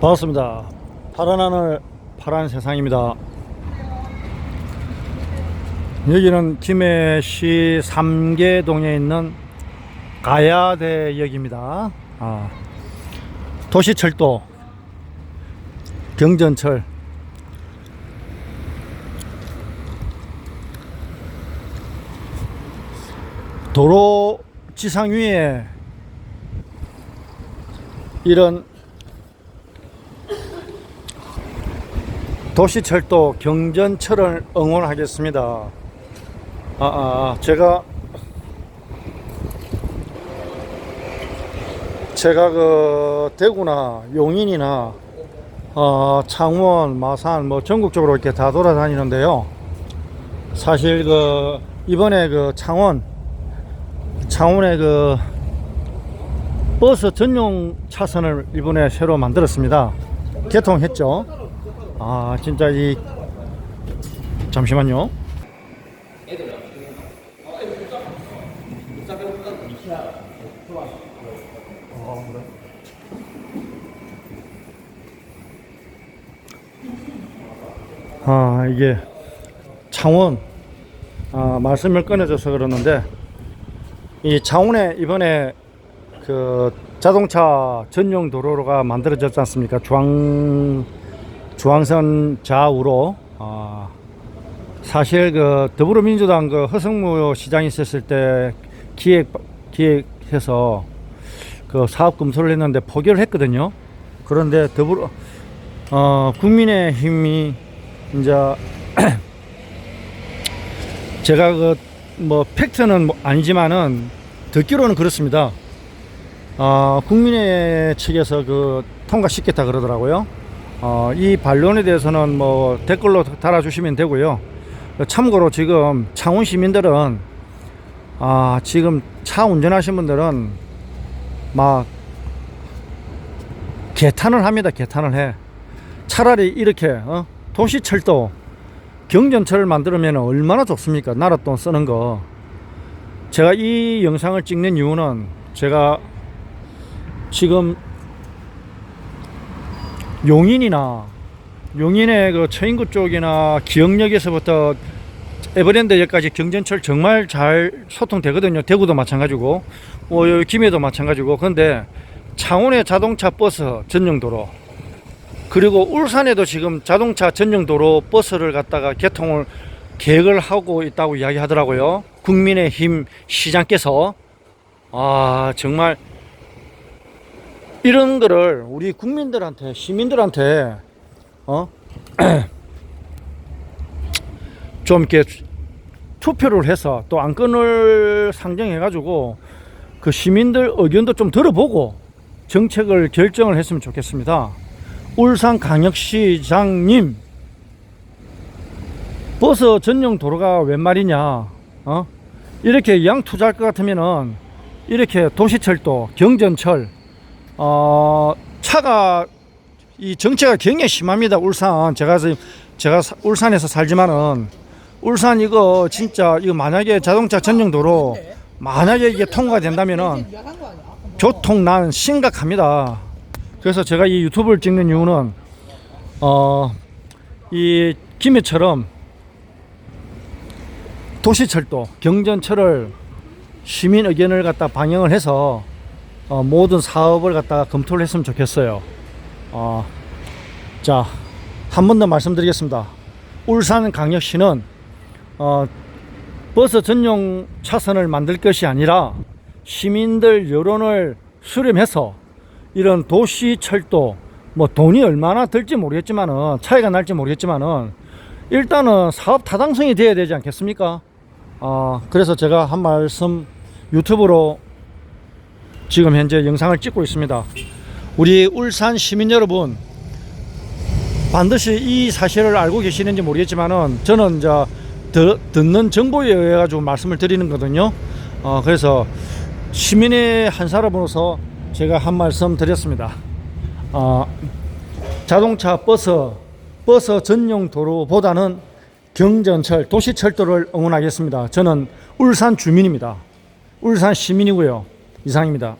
반갑습니다. 파란 하늘, 파란 세상입니다. 여기는 김해시 삼계동에 있는 가야대역입니다. 아, 도시철도, 경전철. 도로 지상 위에 이런 도시철도 경전철을 응원하겠습니다. 아, 아, 아, 제가 제가 그 대구나 용인이나 어, 창원, 마산 뭐 전국적으로 이렇게 다 돌아다니는데요. 사실 그 이번에 그 창원 창원에 그 버스 전용 차선을 이번에 새로 만들었습니다. 개통했죠. 아 진짜 이 잠시만요. 아 이게 창원 아 말씀을 꺼내줘서 그러는데 이 창원에 이번에 그 자동차 전용 도로가 만들어졌지 않습니까? 중앙 중앙선 좌우로 아, 사실 그 더불어민주당 그 허성무 시장이 있었을 때 기획 기획해서 그 사업 검토를 했는데 포기를 했거든요. 그런데 더불어 어 국민의힘이 이제 제가 그 뭐 팩트는 뭐 아니지만은 듣기로는 그렇습니다. 어, 국민의 측에서 그 통과시켰다 그러더라고요. 어, 이 반론에 대해서는 뭐 댓글로 달아주시면 되고요. 참고로 지금 창원 시민들은 아, 지금 차 운전하신 분들은 막 개탄을 합니다. 개탄을 해. 차라리 이렇게 어? 도시철도 경전철을 만들면 얼마나 좋습니까? 나라 돈 쓰는 거. 제가 이 영상을 찍는 이유는 제가 지금 용인이나 용인의 그 처인구 쪽이나 기흥역에서부터 에버랜드역까지 경전철 정말 잘 소통되거든요. 대구도 마찬가지고, 어, 김해도 마찬가지고. 그런데 창원의 자동차 버스 전용 도로, 그리고 울산에도 지금 자동차 전용 도로 버스를 갖다가 개통을 계획을 하고 있다고 이야기하더라고요. 국민의힘 시장께서 아 정말 이런 거를 우리 국민들한테 시민들한테 어? 좀 이렇게 투표를 해서 또 안건을 상정해 가지고 그 시민들 의견도 좀 들어보고 정책을 결정을 했으면 좋겠습니다. 울산 강역시장님 버스 전용 도로가 웬 말이냐 어? 이렇게 양 투자할 것 같으면은 이렇게 도시철도 경전철 어, 차가 이 정체가 굉장히 심합니다. 울산 제가 지금 제가 사- 울산에서 살지만은 울산 이거 진짜 이거 만약에 자동차 전용 도로 만약에 이게 통과된다면은 교통난 심각합니다. 그래서 제가 이 유튜브를 찍는 이유는 어, 이 김해처럼 도시철도 경전철을 시민 의견을 갖다 반영을 해서 어, 모든 사업을 갖다가 검토를 했으면 좋겠어요. 어, 자, 한 번 더 말씀드리겠습니다. 울산 강역시는 어, 버스 전용 차선을 만들 것이 아니라 시민들 여론을 수렴해서 이런 도시 철도 뭐 돈이 얼마나 들지 모르겠지만은 차이가 날지 모르겠지만은 일단은 사업 타당성이 돼야 되지 않겠습니까? 어, 그래서 제가 한 말씀 유튜브로 지금 현재 영상을 찍고 있습니다. 우리 울산 시민 여러분 반드시 이 사실을 알고 계시는지 모르겠지만은 저는 이제 더, 듣는 정보에 의해 가지고 말씀을 드리는 거거든요. 어, 그래서 시민의 한 사람으로서 제가 한 말씀 드렸습니다. 어, 자동차 버스 버스 전용 도로보다는 경전철 도시철도를 응원하겠습니다. 저는 울산 주민입니다. 울산 시민이고요. 이상입니다.